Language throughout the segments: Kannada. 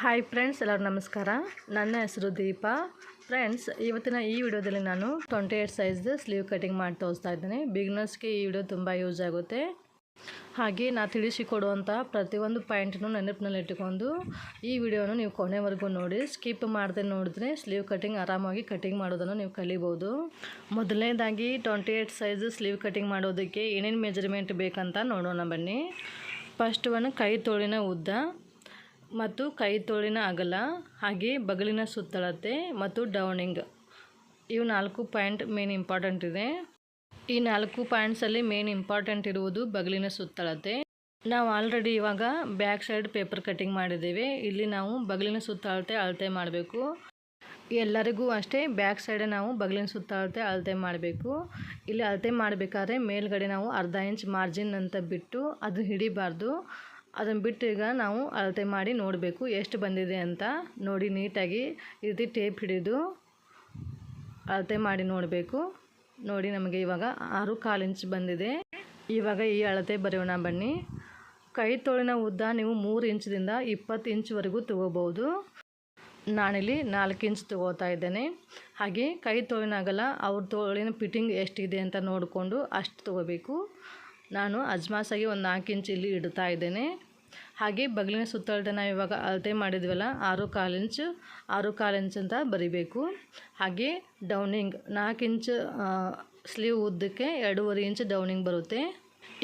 ಹಾಯ್ ಫ್ರೆಂಡ್ಸ್ ಎಲ್ಲರೂ ನಮಸ್ಕಾರ. ನನ್ನ ಹೆಸರು ದೀಪ. ಫ್ರೆಂಡ್ಸ್ ಇವತ್ತಿನ ಈ ವಿಡಿಯೋದಲ್ಲಿ ನಾನು twenty eight size sleeve cutting ಮಾಡಿ ತೋರಿಸ್ತಾ ಇದ್ದೇನೆ. ಬಿಗ್ನರ್ಸ್ಗೆ ಈ ವಿಡಿಯೋ ತುಂಬ ಯೂಸ್ ಆಗುತ್ತೆ. ಹಾಗೆ ನಾ ತಿಳಿಸಿಕೊಡುವಂಥ ಪ್ರತಿಯೊಂದು ಪಾಯಿಂಟನ್ನು ನೆನಪಿನಲ್ಲಿ ಇಟ್ಟುಕೊಂಡು ಈ ವಿಡಿಯೋನ ನೀವು ಕೊನೆವರೆಗೂ ನೋಡಿ ಸ್ಕಿಪ್ ಮಾಡದೆ ನೋಡಿದ್ರೆ ಸ್ಲೀವ್ ಕಟಿಂಗ್ ಆರಾಮಾಗಿ ಕಟಿಂಗ್ ಮಾಡೋದನ್ನು ನೀವು ಕಲಿಬೋದು. ಮೊದಲನೇದಾಗಿ twenty eight size sleeve cutting ಮಾಡೋದಕ್ಕೆ ಏನೇನು ಮೆಜರ್ಮೆಂಟ್ ಬೇಕಂತ ನೋಡೋಣ ಬನ್ನಿ. ಫಸ್ಟ್ ಒನ್ ಕೈ ತೋಳಿನ ಉದ್ದ. ಮತ್ತು ಕೈ ತೋಳಿನ ಅಗಲ, ಹಾಗೆ ಬಗಲಿನ ಸುತ್ತಳತೆ ಮತ್ತು ಡೌನಿಂಗ್. ಇವು ನಾಲ್ಕು ಪಾಯಿಂಟ್ ಮೇನ್ ಇಂಪಾರ್ಟೆಂಟ್ ಇದೆ. ಈ ನಾಲ್ಕು ಪಾಯಿಂಟ್ಸಲ್ಲಿ ಮೇನ್ ಇಂಪಾರ್ಟೆಂಟ್ ಇರುವುದು ಬಗಲಿನ ಸುತ್ತಳತೆ. ನಾವು ಆಲ್ರೆಡಿ ಇವಾಗ ಬ್ಯಾಕ್ ಸೈಡ್ ಪೇಪರ್ ಕಟಿಂಗ್ ಮಾಡಿದ್ದೇವೆ. ಇಲ್ಲಿ ನಾವು ಬಗಲಿನ ಸುತ್ತಳತೆ ಅಳತೆ ಮಾಡಬೇಕು. ಎಲ್ಲರಿಗೂ ಅಷ್ಟೇ ಬ್ಯಾಕ್ ಸೈಡೆ ನಾವು ಬಗಲಿನ ಸುತ್ತಳತೆ ಅಳತೆ ಮಾಡಬೇಕು. ಇಲ್ಲಿ ಅಳತೆ ಮಾಡಬೇಕಾದ್ರೆ ಮೇಲ್ಗಡೆ ನಾವು ಅರ್ಧ ಇಂಚ್ ಮಾರ್ಜಿನ್ ಅಂತ ಬಿಟ್ಟು ಅದು ಹಿಡಿಬಾರ್ದು. ಅದನ್ನು ಬಿಟ್ಟು ಈಗ ನಾವು ಅಳತೆ ಮಾಡಿ ನೋಡಬೇಕು. ಎಷ್ಟು ಬಂದಿದೆ ಅಂತ ನೋಡಿ ನೀಟಾಗಿ ಈ ಟೇಪ್ ಹಿಡಿದು ಅಳತೆ ಮಾಡಿ ನೋಡಬೇಕು. ನೋಡಿ ನಮಗೆ ಇವಾಗ ಆರು ಕಾಲು ಇಂಚ್ ಬಂದಿದೆ. ಇವಾಗ ಈ ಅಳತೆ ಬರೆಯೋಣ ಬನ್ನಿ. ಕೈ ತೋಳಿನ ಉದ್ದ ನೀವು ಮೂರು ಇಂಚ್ದಿಂದ ಇಪ್ಪತ್ತು ಇಂಚ್ವರೆಗೂ ತಗೋಬೋದು ನಾನಿಲ್ಲಿ ನಾಲ್ಕು ಇಂಚ್ ತಗೋತಾ ಇದ್ದೇನೆ. ಹಾಗೆ ಕೈ ತೋಳಿನ ಅಗಲ ಅವ್ರ ತೋಳಿನ ಫಿಟ್ಟಿಂಗ್ ಎಷ್ಟಿದೆ ಅಂತ ನೋಡಿಕೊಂಡು ಅಷ್ಟು ತಗೋಬೇಕು. ನಾನು ಅಜ್ಮಾಸಾಗಿ ಒಂದು ನಾಲ್ಕು ಇಂಚ್ ಇಲ್ಲಿ ಇಡ್ತಾ ಇದ್ದೇನೆ. ಹಾಗೆ ಬಗಲಿನ ಸುತ್ತಳತೆ ನಾವು ಇವಾಗ ಅಳತೆ ಮಾಡಿದ್ವಲ್ಲ, ಆರು ಕಾಲು ಇಂಚ್, ಆರು ಕಾಲು ಇಂಚ್ ಅಂತ ಬರಿಬೇಕು. ಹಾಗೆ ಡೌನಿಂಗ್ ನಾಲ್ಕು ಇಂಚ್ ಸ್ಲೀವ್ ಉದ್ದಕ್ಕೆ ಎರಡೂವರೆ ಇಂಚ್ ಡೌನಿಂಗ್ ಬರುತ್ತೆ.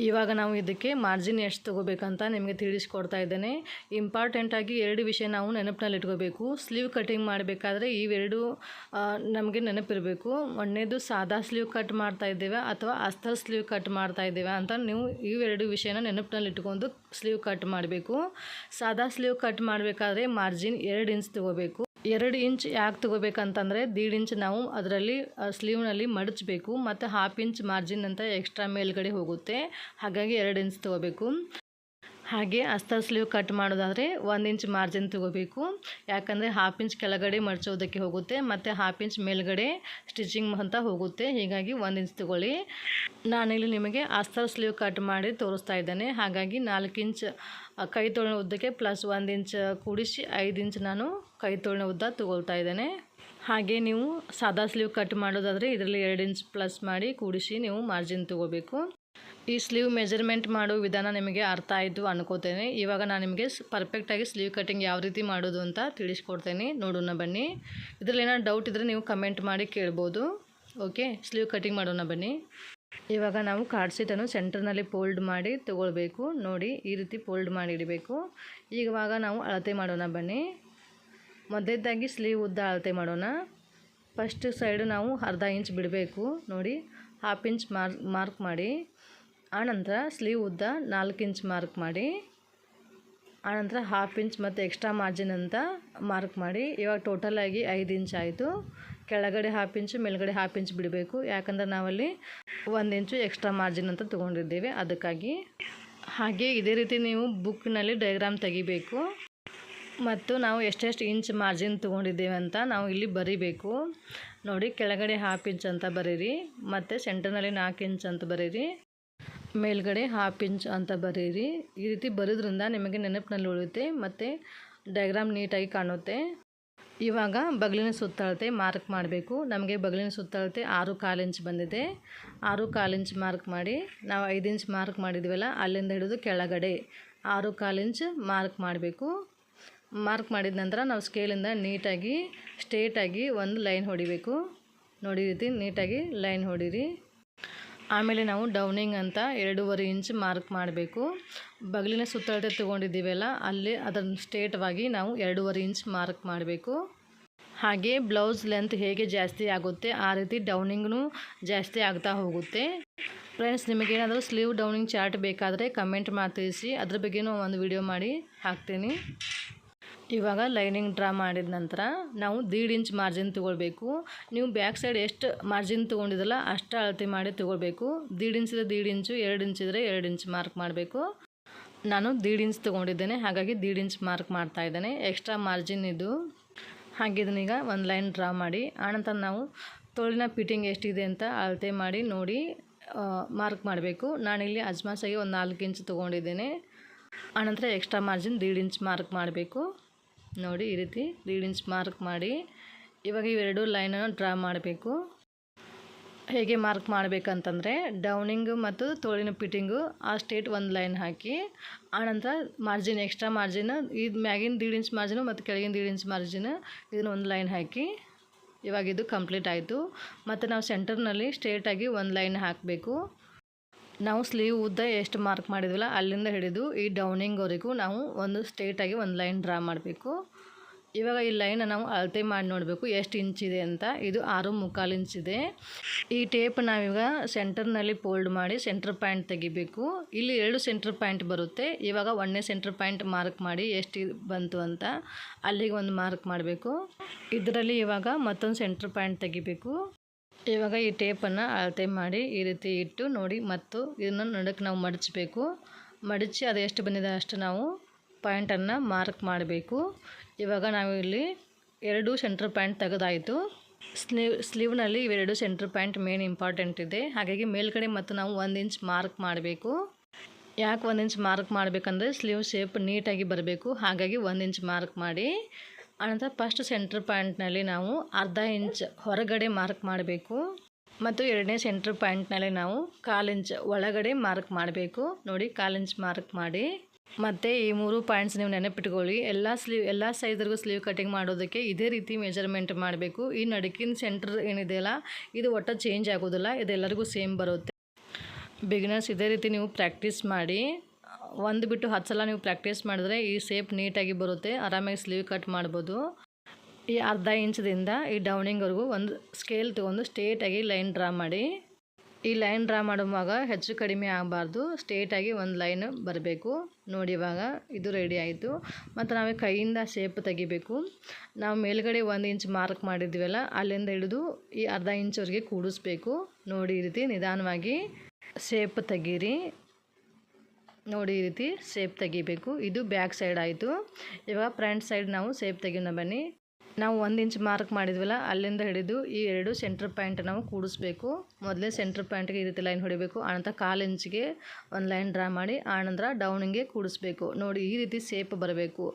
ಇವಾಗ ನಾವು ಇದಕ್ಕೆ ಮಾರ್ಜಿನ್ ಎಷ್ಟು ತೊಗೋಬೇಕಂತ ನಿಮಗೆ ತಿಳಿಸ್ಕೊಡ್ತಾ ಇದ್ದೇನೆ. ಇಂಪಾರ್ಟೆಂಟಾಗಿ ಎರಡು ವಿಷಯ ನಾವು ನೆನಪಿನಲ್ಲಿ ಇಟ್ಕೋಬೇಕು. ಸ್ಲೀವ್ ಕಟಿಂಗ್ ಮಾಡಬೇಕಾದ್ರೆ ಇವೆರಡು ನಮಗೆ ನೆನಪಿರಬೇಕು. ಒಂದನೇದು ಸಾದಾ ಸ್ಲೀವ್ ಕಟ್ ಮಾಡ್ತಾ ಇದ್ದೇವೆ ಅಥವಾ ಅಸ್ತರ್ ಸ್ಲೀವ್ ಕಟ್ ಮಾಡ್ತಾ ಇದ್ದೇವೆ ಅಂತ ನೀವು ಇವೆರಡು ವಿಷಯನ ನೆನಪಿನಲ್ಲಿ ಇಟ್ಕೊಂಡು ಸ್ಲೀವ್ ಕಟ್ ಮಾಡಬೇಕು. ಸಾದಾ ಸ್ಲೀವ್ ಕಟ್ ಮಾಡಬೇಕಾದ್ರೆ ಮಾರ್ಜಿನ್ ಎರಡು ಇಂಚ್ ತೊಗೋಬೇಕು. ಎರಡು ಇಂಚ್ ಯಾಕೆ ತೊಗೋಬೇಕಂತಂದರೆ ದೀಡ್ ಇಂಚ್ ನಾವು ಅದರಲ್ಲಿ ಸ್ಲೀವ್ನಲ್ಲಿ ಮಡಚಬೇಕು ಮತ್ತು ಹಾಫ್ ಇಂಚ್ ಮಾರ್ಜಿನ್ ಅಂತ ಎಕ್ಸ್ಟ್ರಾ ಮೇಲ್ಗಡೆ ಹೋಗುತ್ತೆ. ಹಾಗಾಗಿ ಎರಡು ಇಂಚ್ ತೊಗೋಬೇಕು. ಹಾಗೆ ಅಸ್ತ ಸ್ಲೀವ್ ಕಟ್ ಮಾಡೋದಾದರೆ ಒಂದು ಇಂಚ್ ಮಾರ್ಜಿನ್ ತೊಗೋಬೇಕು. ಯಾಕಂದರೆ ಹಾಫ್ ಇಂಚ್ ಕೆಳಗಡೆ ಮಡಚೋದಕ್ಕೆ ಹೋಗುತ್ತೆ ಮತ್ತು ಹಾಫ್ ಇಂಚ್ ಮೇಲ್ಗಡೆ ಸ್ಟಿಚಿಂಗ್ ಅಂತ ಹೋಗುತ್ತೆ. ಹೀಗಾಗಿ ಒಂದು ಇಂಚ್ ತೊಗೊಳ್ಳಿ. ನಾನಿಲ್ಲಿ ನಿಮಗೆ ಅಸ್ತ ಸ್ಲೀವ್ ಕಟ್ ಮಾಡಿ ತೋರಿಸ್ತಾ ಇದ್ದೇನೆ. ಹಾಗಾಗಿ ನಾಲ್ಕು ಇಂಚ್ ಕೈ ತೊಳೆ ಉದ್ದಕ್ಕೆ ಪ್ಲಸ್ ಒಂದು ಇಂಚ್ ಕೂಡಿಸಿ ಐದು ಇಂಚ್ ನಾನು ಕೈ ತೋಳಿನ ಉದ್ದ ತೊಗೊಳ್ತಾ ಇದ್ದೇನೆ. ಹಾಗೆ ನೀವು ಸಾದಾ ಸ್ಲೀವ್ ಕಟ್ ಮಾಡೋದಾದರೆ ಇದರಲ್ಲಿ ಎರಡು ಇಂಚ್ ಪ್ಲಸ್ ಮಾಡಿ ಕೂಡಿಸಿ ನೀವು ಮಾರ್ಜಿನ್ ತೊಗೋಬೇಕು. ಈ ಸ್ಲೀವ್ ಮೆಜರ್ಮೆಂಟ್ ಮಾಡೋ ವಿಧಾನ ನಿಮಗೆ ಅರ್ಥ ಆಯಿತು ಅನ್ಕೋತೇನೆ. ಇವಾಗ ನಾನು ನಿಮಗೆ ಪರ್ಫೆಕ್ಟಾಗಿ ಸ್ಲೀವ್ ಕಟಿಂಗ್ ಯಾವ ರೀತಿ ಮಾಡೋದು ಅಂತ ತಿಳಿಸ್ಕೊಡ್ತೇನೆ. ನೋಡೋಣ ಬನ್ನಿ. ಇದರಲ್ಲಿ ಏನಾದ್ರು ಡೌಟ್ ಇದ್ದರೆ ನೀವು ಕಮೆಂಟ್ ಮಾಡಿ ಕೇಳ್ಬೋದು. ಓಕೆ ಸ್ಲೀವ್ ಕಟಿಂಗ್ ಮಾಡೋಣ ಬನ್ನಿ. ಇವಾಗ ನಾವು ಕಾರ್ಡ್ ಸೀಟನ್ನು ಸೆಂಟರ್ನಲ್ಲಿ ಫೋಲ್ಡ್ ಮಾಡಿ ತೊಗೊಳ್ಬೇಕು. ನೋಡಿ ಈ ರೀತಿ ಫೋಲ್ಡ್ ಮಾಡಿ ಇಡಬೇಕು. ಇವಾಗ ನಾವು ಅಳತೆ ಮಾಡೋಣ ಬನ್ನಿ. ಮೊದಲೇದಾಗಿ ಸ್ಲೀವ್ ಉದ್ದ ಅಳತೆ ಮಾಡೋಣ. ಫಸ್ಟ್ ಸೈಡು ನಾವು ಅರ್ಧ ಇಂಚ್ ಬಿಡಬೇಕು. ನೋಡಿ ಹಾಫ್ ಇಂಚ್ ಮಾರ್ಕ್ ಮಾರ್ಕ್ ಮಾಡಿ. ಆನಂತರ ಸ್ಲೀವ್ ಉದ್ದ ನಾಲ್ಕು ಇಂಚ್ ಮಾರ್ಕ್ ಮಾಡಿ. ಆನಂತರ ಹಾಫ್ ಇಂಚ್ ಮತ್ತು ಎಕ್ಸ್ಟ್ರಾ ಮಾರ್ಜಿನ್ ಅಂತ ಮಾರ್ಕ್ ಮಾಡಿ. ಇವಾಗ ಟೋಟಲಾಗಿ ಐದು ಇಂಚ್ ಆಯಿತು. ಕೆಳಗಡೆ ಹಾಫ್ ಇಂಚು ಮೇಲ್ಗಡೆ ಹಾಫ್ ಇಂಚ್ ಬಿಡಬೇಕು. ಯಾಕಂದ್ರೆ ನಾವಲ್ಲಿ ಒಂದು ಇಂಚು ಎಕ್ಸ್ಟ್ರಾ ಮಾರ್ಜಿನ್ ಅಂತ ತೊಗೊಂಡಿದ್ದೇವೆ. ಅದಕ್ಕಾಗಿ ಹಾಗೆ ಇದೇ ರೀತಿ ನೀವು ಬುಕ್ನಲ್ಲಿ ಡಯಾಗ್ರಾಮ್ ತೆಗಿಬೇಕು. ಮತ್ತು ನಾವು ಎಷ್ಟೆಷ್ಟು ಇಂಚ್ ಮಾರ್ಜಿನ್ ತೊಗೊಂಡಿದ್ದೇವೆ ಅಂತ ನಾವು ಇಲ್ಲಿ ಬರಿಬೇಕು. ನೋಡಿ, ಕೆಳಗಡೆ ಹಾಫ್ ಇಂಚ್ ಅಂತ ಬರೀರಿ, ಮತ್ತು ಸೆಂಟರ್ನಲ್ಲಿ ನಾಲ್ಕು ಇಂಚ್ ಅಂತ ಬರೀರಿ, ಮೇಲ್ಗಡೆ ಹಾಫ್ ಇಂಚ್ ಅಂತ ಬರೀರಿ. ಈ ರೀತಿ ಬರೋದ್ರಿಂದ ನಿಮಗೆ ನೆನಪಿನಲ್ಲಿ ಉಳಿಯುತ್ತೆ, ಮತ್ತು ಡಯಾಗ್ರಾಮ್ ನೀಟಾಗಿ ಕಾಣುತ್ತೆ. ಇವಾಗ ಬಗಲಿನ ಸುತ್ತಳತೆ ಮಾರ್ಕ್ ಮಾಡಬೇಕು. ನಮಗೆ ಬಗಲಿನ ಸುತ್ತಳತೆ ಆರು ಕಾಲು ಇಂಚ್ ಬಂದಿದೆ. ಆರು ಕಾಲು ಇಂಚ್ ಮಾರ್ಕ್ ಮಾಡಿ, ನಾವು ಐದು ಇಂಚ್ ಮಾರ್ಕ್ ಮಾಡಿದ್ವಲ್ಲ, ಅಲ್ಲಿಂದ ಹಿಡಿದು ಕೆಳಗಡೆ ಆರು ಕಾಲು ಇಂಚ್ ಮಾರ್ಕ್ ಮಾಡಬೇಕು. ಮಾರ್ಕ್ ಮಾಡಿದ ನಂತರ ನಾವು ಸ್ಕೇಲಿಂದ ನೀಟಾಗಿ ಸ್ಟ್ರೇಟಾಗಿ ಒಂದು ಲೈನ್ ಹೊಡಿಬೇಕು. ನೋಡಿ ರೀತಿ ನೀಟಾಗಿ ಲೈನ್ ಹೊಡೀರಿ. ಆಮೇಲೆ ನಾವು ಡೌನಿಂಗ್ ಅಂತ ಎರಡೂವರೆ ಇಂಚ್ ಮಾರ್ಕ್ ಮಾಡಬೇಕು. ಬಗಲಿನ ಸುತ್ತಳತೆ ತೊಗೊಂಡಿದ್ದೀವಲ್ಲ, ಅಲ್ಲಿ ಅದನ್ನು ಸ್ಟ್ರೇಟವಾಗಿ ನಾವು ಎರಡೂವರೆ ಇಂಚ್ ಮಾರ್ಕ್ ಮಾಡಬೇಕು. ಹಾಗೆ ಬ್ಲೌಸ್ ಲೆಂತ್ ಹೇಗೆ ಜಾಸ್ತಿ ಆಗುತ್ತೆ, ಆ ರೀತಿ ಡೌನಿಂಗ್ನು ಜಾಸ್ತಿ ಆಗ್ತಾ ಹೋಗುತ್ತೆ. ಫ್ರೆಂಡ್ಸ್ ನಿಮಗೇನಾದರೂ ಸ್ಲೀವ್ ಡೌನಿಂಗ್ ಚಾರ್ಟ್ ಬೇಕಾದರೆ ಕಮೆಂಟ್ ಮಾಡಿ ತಿಳಿಸಿ. ಅದ್ರ ಬಗ್ಗೆನೂ ಒಂದು ವಿಡಿಯೋ ಮಾಡಿ ಹಾಕ್ತೀನಿ. ಇವಾಗ ಲೈನಿಂಗ್ ಡ್ರಾ ಮಾಡಿದ ನಂತರ ನಾವು ದೀಡ್ ಇಂಚ್ ಮಾರ್ಜಿನ್ ತೊಗೊಳ್ಬೇಕು. ನೀವು ಬ್ಯಾಕ್ ಸೈಡ್ ಎಷ್ಟು ಮಾರ್ಜಿನ್ ತೊಗೊಂಡಿದ್ದಲ್ಲ ಅಷ್ಟು ಅಳತೆ ಮಾಡಿ ತೊಗೊಳ್ಬೇಕು. ದೀಡ್ ಇಂಚಿದ್ರೆ ದೀಡ್ ಇಂಚು, ಎರಡು ಇಂಚ್ ಇದ್ದರೆ ಎರಡು ಇಂಚ್ ಮಾರ್ಕ್ ಮಾಡಬೇಕು. ನಾನು ದೀಡ್ ಇಂಚ್ ತೊಗೊಂಡಿದ್ದೇನೆ, ಹಾಗಾಗಿ ದೀಡ್ ಇಂಚ್ ಮಾರ್ಕ್ ಮಾಡ್ತಾ ಇದ್ದೇನೆ. ಎಕ್ಸ್ಟ್ರಾ ಮಾರ್ಜಿನ್ ಇದು. ಹಾಗಿದ್ದನೀಗ ಒಂದು ಲೈನ್ ಡ್ರಾ ಮಾಡಿ ಆನಂತರ ನಾವು ತೋಳಿನ ಫಿಟ್ಟಿಂಗ್ ಎಷ್ಟಿದೆ ಅಂತ ಅಳತೆ ಮಾಡಿ ನೋಡಿ ಮಾರ್ಕ್ ಮಾಡಬೇಕು. ನಾನಿಲ್ಲಿ ಅಜ್ಮಾಸಾಗಿ ಒಂದು ನಾಲ್ಕು ಇಂಚ್ ತೊಗೊಂಡಿದ್ದೇನೆ. ಆನಂತರ ಎಕ್ಸ್ಟ್ರಾ ಮಾರ್ಜಿನ್ ದೀಡ್ ಇಂಚ್ ಮಾರ್ಕ್ ಮಾಡಬೇಕು. ನೋಡಿ ಈ ರೀತಿ ಲೀಡಿಂಗ್ಸ್ ಮಾರ್ಕ್ ಮಾಡಿ. ಇವಾಗ ಇವೆರಡು ಲೈನನ್ನು ಡ್ರಾ ಮಾಡಬೇಕು. ಹೇಗೆ ಮಾರ್ಕ್ ಮಾಡಬೇಕಂತಂದರೆ ಡೌನಿಂಗು ಮತ್ತು ತೋಳಿನ ಪಿಟ್ಟಿಂಗು ಆ ಸ್ಟೇಟ್ ಒಂದು ಲೈನ್ ಹಾಕಿ. ಆನಂತರ ಮಾರ್ಜಿನ್ ಎಕ್ಸ್ಟ್ರಾ ಮಾರ್ಜಿನ್ ಇದು ಮ್ಯಾಗಿನ ದೀಡ್ ಇಂಚ್ ಮಾರ್ಜಿನು ಮತ್ತು ಕೆಳಗಿನ ದೀಡ್ ಇಂಚ್ ಮಾರ್ಜಿನ್ ಇದನ್ನು ಒಂದು ಲೈನ್ ಹಾಕಿ. ಇವಾಗ ಇದು ಕಂಪ್ಲೀಟ್ ಆಯಿತು. ಮತ್ತು ನಾವು ಸೆಂಟರ್ನಲ್ಲಿ ಸ್ಟ್ರೇಟಾಗಿ ಒಂದು ಲೈನ್ ಹಾಕಬೇಕು. ನಾವು ಸ್ಲೀವ್ ಉದ್ದ ಎಷ್ಟು ಮಾರ್ಕ್ ಮಾಡಿದ್ವಲ್ಲ, ಅಲ್ಲಿಂದ ಹಿಡಿದು ಈ ಡೌನಿಂಗ್ವರೆಗೂ ನಾವು ಒಂದು ಸ್ಟ್ರೇಟಾಗಿ ಒಂದು ಲೈನ್ ಡ್ರಾ ಮಾಡಬೇಕು. ಇವಾಗ ಈ ಲೈನ್ ನಾವು ಅಳತೆ ಮಾಡಿ ನೋಡಬೇಕು, ಎಷ್ಟು ಇದೆ ಅಂತ. ಇದು ಆರು ಮುಕ್ಕಾಲು ಇದೆ. ಈ ಟೇಪ್ ನಾವೀಗ ಸೆಂಟರ್ನಲ್ಲಿ ಫೋಲ್ಡ್ ಮಾಡಿ ಸೆಂಟರ್ ಪಾಯಿಂಟ್ ತೆಗಿಬೇಕು. ಇಲ್ಲಿ ಎರಡು ಸೆಂಟರ್ ಪಾಯಿಂಟ್ ಬರುತ್ತೆ. ಇವಾಗ ಒಂದನೇ ಸೆಂಟರ್ ಪಾಯಿಂಟ್ ಮಾರ್ಕ್ ಮಾಡಿ ಎಷ್ಟು ಬಂತು ಅಂತ ಅಲ್ಲಿಗೆ ಒಂದು ಮಾರ್ಕ್ ಮಾಡಬೇಕು. ಇದರಲ್ಲಿ ಇವಾಗ ಮತ್ತೊಂದು ಸೆಂಟರ್ ಪಾಯಿಂಟ್ ತೆಗಿಬೇಕು. ಇವಾಗ ಈ ಟೇಪನ್ನು ಅಳತೆ ಮಾಡಿ ಈ ರೀತಿ ಇಟ್ಟು ನೋಡಿ ಮತ್ತು ಇದನ್ನು ನಡಕ್ಕೆ ನಾವು ಮಡಚಬೇಕು. ಮಡಚಿ ಅದು ಎಷ್ಟು ಬಂದಿದೆ ಅಷ್ಟು ನಾವು ಪಾಯಿಂಟನ್ನು ಮಾರ್ಕ್ ಮಾಡಬೇಕು. ಇವಾಗ ನಾವು ಇಲ್ಲಿ ಎರಡು ಸೆಂಟ್ರ್ ಪ್ಯಾಂಟ್ ತೆಗೆದಾಯಿತು. ಸ್ಲೀವ್, ಸ್ಲೀವ್ನಲ್ಲಿ ಇವೆರಡು ಸೆಂಟ್ರ್ ಪ್ಯಾಂಟ್ ಮೇನ್ ಇಂಪಾರ್ಟೆಂಟ್ ಇದೆ. ಹಾಗಾಗಿ ಮೇಲ್ಗಡೆ ಮತ್ತು ನಾವು ಒಂದು ಇಂಚ್ ಮಾರ್ಕ್ ಮಾಡಬೇಕು. ಯಾಕೆ ಒಂದು ಇಂಚ್ ಮಾರ್ಕ್ ಮಾಡಬೇಕಂದ್ರೆ ಸ್ಲೀವ್ ಶೇಪ್ ನೀಟಾಗಿ ಬರಬೇಕು. ಹಾಗಾಗಿ ಒಂದು ಇಂಚ್ ಮಾರ್ಕ್ ಮಾಡಿ ಆನಂತರ ಫಸ್ಟ್ ಸೆಂಟ್ರ್ ಪಾಯಿಂಟ್ನಲ್ಲಿ ನಾವು ಅರ್ಧ ಇಂಚ್ ಹೊರಗಡೆ ಮಾರ್ಕ್ ಮಾಡಬೇಕು. ಮತ್ತು ಎರಡನೇ ಸೆಂಟ್ರ್ ಪಾಯಿಂಟ್ನಲ್ಲಿ ನಾವು ಕಾಲು ಇಂಚ್ ಒಳಗಡೆ ಮಾರ್ಕ್ ಮಾಡಬೇಕು. ನೋಡಿ ಕಾಲು ಇಂಚ್ ಮಾರ್ಕ್ ಮಾಡಿ. ಮತ್ತು ಈ ಮೂರು ಪಾಯಿಂಟ್ಸ್ ನೀವು ನೆನಪಿಟ್ಕೊಳ್ಳಿ. ಎಲ್ಲ ಸ್ಲೀವ್ ಎಲ್ಲ ಸೈಜ್ಗೂ ಸ್ಲೀವ್ ಕಟಿಂಗ್ ಮಾಡೋದಕ್ಕೆ ಇದೇ ರೀತಿ ಮೆಜರ್ಮೆಂಟ್ ಮಾಡಬೇಕು. ಈ ನಡುಕಿನ ಸೆಂಟ್ರ್ ಏನಿದೆಯಲ್ಲ ಇದು ಒಟ್ಟು ಚೇಂಜ್ ಆಗೋದಿಲ್ಲ. ಇದೆಲ್ಲರಿಗೂ ಸೇಮ್ ಬರುತ್ತೆ. ಬಿಗಿನರ್ಸ್ ಇದೇ ರೀತಿ ನೀವು ಪ್ರಾಕ್ಟೀಸ್ ಮಾಡಿ. ಒಂದು ಬಿಟ್ಟು ಹತ್ತು ಸಲ ನೀವು ಪ್ರಾಕ್ಟೀಸ್ ಮಾಡಿದ್ರೆ ಈ ಸೇಪ್ ನೀಟಾಗಿ ಬರುತ್ತೆ. ಆರಾಮಾಗಿ ಸ್ಲೀವ್ ಕಟ್ ಮಾಡ್ಬೋದು. ಈ ಅರ್ಧ ಇಂಚದಿಂದ ಈ ಡೌನಿಂಗ್ವರೆಗೂ ಒಂದು ಸ್ಕೇಲ್ ತೊಗೊಂಡು ಸ್ಟೇಟಾಗಿ ಲೈನ್ ಡ್ರಾ ಮಾಡಿ. ಈ ಲೈನ್ ಡ್ರಾ ಮಾಡುವಾಗ ಹೆಚ್ಚು ಕಡಿಮೆ ಆಗಬಾರ್ದು. ಸ್ಟೇಟಾಗಿ ಒಂದು ಲೈನ್ ಬರಬೇಕು. ನೋಡಿ ಇವಾಗ ಇದು ರೆಡಿ ಆಯಿತು. ಮತ್ತು ನಾವು ಕೈಯಿಂದ ಶೇಪ್ ತೆಗಿಬೇಕು. ನಾವು ಮೇಲ್ಗಡೆ ಒಂದು ಇಂಚ್ ಮಾರ್ಕ್ ಮಾಡಿದ್ವಲ್ಲ, ಅಲ್ಲಿಂದ ಹಿಡಿದು ಈ ಅರ್ಧ ಇಂಚ್ವರೆಗೆ ಕೂಡಿಸ್ಬೇಕು. ನೋಡಿ ರೀತಿ ನಿಧಾನವಾಗಿ ಶೇಪ್ ತೆಗೀರಿ. ನೋಡಿ ಈ ರೀತಿ ಸೇಪ್ ತೆಗಿಬೇಕು. ಇದು ಬ್ಯಾಕ್ ಸೈಡ್ ಆಯಿತು. ಇವಾಗ ಫ್ರಂಟ್ ಸೈಡ್ ನಾವು ಸೇಪ್ ತೆಗಿಯೋಣ ಬನ್ನಿ. ನಾವು ಒಂದು ಇಂಚ್ ಮಾರ್ಕ್ ಮಾಡಿದ್ವಲ್ಲ, ಅಲ್ಲಿಂದ ಹಿಡಿದು ಈ ಎರಡು ಸೆಂಟ್ರ್ ಪಾಯಿಂಟ್ ನಾವು ಕೂಡಿಸ್ಬೇಕು. ಮೊದಲೇ ಸೆಂಟ್ರ್ ಪಾಯಿಂಟ್ಗೆ ಈ ರೀತಿ ಲೈನ್ ಹೊಡಿಬೇಕು. ಆನಂತರ ಕಾಲು ಇಂಚಿಗೆ ಒಂದು ಲೈನ್ ಡ್ರಾ ಮಾಡಿ, ಆನಂತರ ಡೌನಿಂಗೆ ಕೂಡಿಸ್ಬೇಕು. ನೋಡಿ ಈ ರೀತಿ ಸೇಪ್ ಬರಬೇಕು.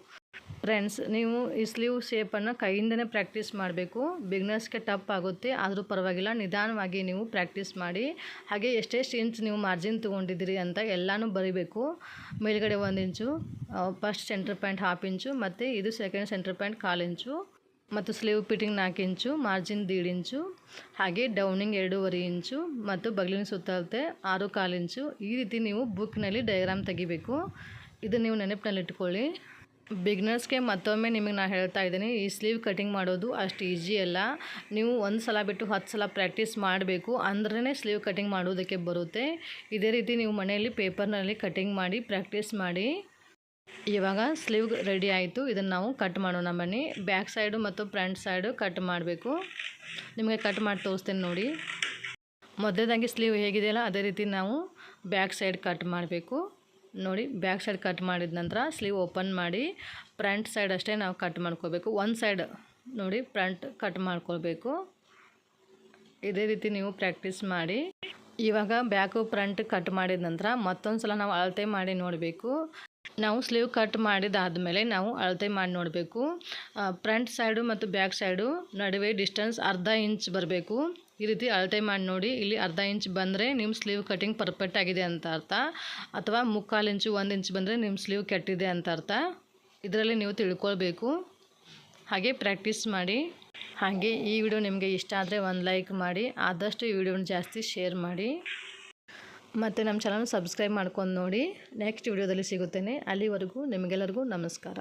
ಫ್ರೆಂಡ್ಸ್ ನೀವು ಈ ಸ್ಲೀವ್ ಶೇಪನ್ನು ಕೈಯಿಂದನೇ ಪ್ರಾಕ್ಟೀಸ್ ಮಾಡಬೇಕು. ಬಿಗ್ನರ್ಸ್ಗೆ ಟಪ್ ಆಗುತ್ತೆ. ಆದರೂ ಪರವಾಗಿಲ್ಲ, ನಿಧಾನವಾಗಿ ನೀವು ಪ್ರಾಕ್ಟೀಸ್ ಮಾಡಿ. ಹಾಗೆ ಎಷ್ಟೆಷ್ಟು ಇಂಚ್ ನೀವು ಮಾರ್ಜಿನ್ ತೊಗೊಂಡಿದ್ದೀರಿ ಅಂತ ಎಲ್ಲನೂ ಬರೀಬೇಕು. ಮೇಲ್ಗಡೆ ಒಂದು inch first centre point half inch ಮತ್ತು ಇದು ಸೆಕೆಂಡ್ ಸೆಂಟ್ರ್ ಪಾಯಿಂಟ್ ಕಾಲು ಇಂಚು ಮತ್ತು ಸ್ಲೀವ್ ಪಿಟಿಂಗ್ ನಾಲ್ಕು ಇಂಚು ಮಾರ್ಜಿನ್ ದೀಡ್ ಇಂಚು ಹಾಗೆ ಡೌನಿಂಗ್ ಎರಡೂವರೆ ಇಂಚು ಮತ್ತು ಬಗ್ಲಿನ ಸುತ್ತಲತೆ ಆರು ಕಾಲು ಇಂಚು ಈ ರೀತಿ ನೀವು ಬುಕ್ನಲ್ಲಿ ಡಯಾಗ್ರಾಮ್ ತೆಗಿಬೇಕು. ಇದು ನೀವು ನೆನಪಿನಲ್ಲಿ ಇಟ್ಕೊಳ್ಳಿ ಬಿಗ್ನರ್ಸ್ಗೆ ಮತ್ತೊಮ್ಮೆ ನಿಮಗೆ ನಾನು ಹೇಳ್ತಾ ಇದ್ದೀನಿ, ಈ ಸ್ಲೀವ್ ಕಟಿಂಗ್ ಮಾಡೋದು ಅಷ್ಟು ಈಸಿ ಅಲ್ಲ. ನೀವು ಒಂದು ಸಲ ಬಿಟ್ಟು ಹತ್ತು ಸಲ ಪ್ರಾಕ್ಟೀಸ್ ಮಾಡಬೇಕು ಅಂದ್ರೇ ಸ್ಲೀವ್ ಕಟಿಂಗ್ ಮಾಡೋದಕ್ಕೆ ಬರುತ್ತೆ. ಇದೇ ರೀತಿ ನೀವು ಮನೆಯಲ್ಲಿ ಪೇಪರ್ನಲ್ಲಿ ಕಟಿಂಗ್ ಮಾಡಿ ಪ್ರಾಕ್ಟೀಸ್ ಮಾಡಿ. ಇವಾಗ ಸ್ಲೀವ್ ರೆಡಿ ಆಯಿತು, ಇದನ್ನು ನಾವು ಕಟ್ ಮಾಡೋಣ ಬನ್ನಿ. ಬ್ಯಾಕ್ ಸೈಡು ಮತ್ತು ಫ್ರಂಟ್ ಸೈಡು ಕಟ್ ಮಾಡಬೇಕು. ನಿಮಗೆ ಕಟ್ ಮಾಡಿ ತೋರಿಸ್ತೇನೆ ನೋಡಿ. ಮೊದಲೇದಾಗಿ ಸ್ಲೀವ್ ಹೇಗಿದೆಯಲ್ಲ, ಅದೇ ರೀತಿ ನಾವು ಬ್ಯಾಕ್ ಸೈಡ್ ಕಟ್ ಮಾಡಬೇಕು. ನೋಡಿ, ಬ್ಯಾಕ್ ಸೈಡ್ ಕಟ್ ಮಾಡಿದ ನಂತರ ಸ್ಲೀವ್ ಓಪನ್ ಮಾಡಿ, ಫ್ರಂಟ್ ಸೈಡ್ ಅಷ್ಟೇ ನಾವು ಕಟ್ ಮಾಡ್ಕೋಬೇಕು. ಒಂದು ಸೈಡ್ ನೋಡಿ, ಫ್ರಂಟ್ ಕಟ್ ಮಾಡ್ಕೊಳ್ಬೇಕು ಇದೇ ರೀತಿ ನೀವು ಪ್ರಾಕ್ಟೀಸ್ ಮಾಡಿ. ಇವಾಗ ಬ್ಯಾಕು ಫ್ರಂಟ್ ಕಟ್ ಮಾಡಿದ ನಂತರ ಮತ್ತೊಂದು ಸಲ ನಾವು ಅಳತೆ ಮಾಡಿ ನೋಡಬೇಕು. ನಾವು ಸ್ಲೀವ್ ಕಟ್ ಮಾಡಿದಾದಮೇಲೆ ನಾವು ಅಳತೆ ಮಾಡಿ ನೋಡಬೇಕು. ಫ್ರಂಟ್ ಸೈಡು ಮತ್ತು ಬ್ಯಾಕ್ ಸೈಡು ನಡುವೆ ಡಿಸ್ಟೆನ್ಸ್ ಅರ್ಧ ಇಂಚ್ ಬರಬೇಕು. ಈ ರೀತಿ ಅಳತೆ ಮಾಡಿ ನೋಡಿ. ಇಲ್ಲಿ ಅರ್ಧ ಇಂಚ್ ಬಂದರೆ ನಿಮ್ಮ ಸ್ಲೀವ್ ಕಟಿಂಗ್ ಪರ್ಫೆಕ್ಟ್ ಆಗಿದೆ ಅಂತ ಅರ್ಥ. ಅಥವಾ ಮುಕ್ಕಾಲು ಇಂಚು, ಒಂದು ಇಂಚ್ ಬಂದರೆ ನಿಮ್ಮ ಸ್ಲೀವ್ ಕೆಟ್ಟಿದೆ ಅಂತ ಅರ್ಥ. ಇದರಲ್ಲಿ ನೀವು ತಿಳ್ಕೊಳ್ಬೇಕು. ಹಾಗೆ ಪ್ರಾಕ್ಟೀಸ್ ಮಾಡಿ. ಹಾಗೆ ಈ ವಿಡಿಯೋ ನಿಮಗೆ ಇಷ್ಟ ಆದರೆ ಒಂದು ಲೈಕ್ ಮಾಡಿ. ಆದಷ್ಟು ಈ ವಿಡಿಯೋನ ಜಾಸ್ತಿ ಶೇರ್ ಮಾಡಿ. ಮತ್ತು ನಮ್ಮ ಚಾನಲ್ ಸಬ್ಸ್ಕ್ರೈಬ್ ಮಾಡ್ಕೊಂಡು ನೋಡಿ. ನೆಕ್ಸ್ಟ್ ವಿಡಿಯೋದಲ್ಲಿ ಸಿಗುತ್ತೇನೆ. ಅಲ್ಲಿವರೆಗೂ ನಿಮಗೆಲ್ಲರಿಗೂ ನಮಸ್ಕಾರ.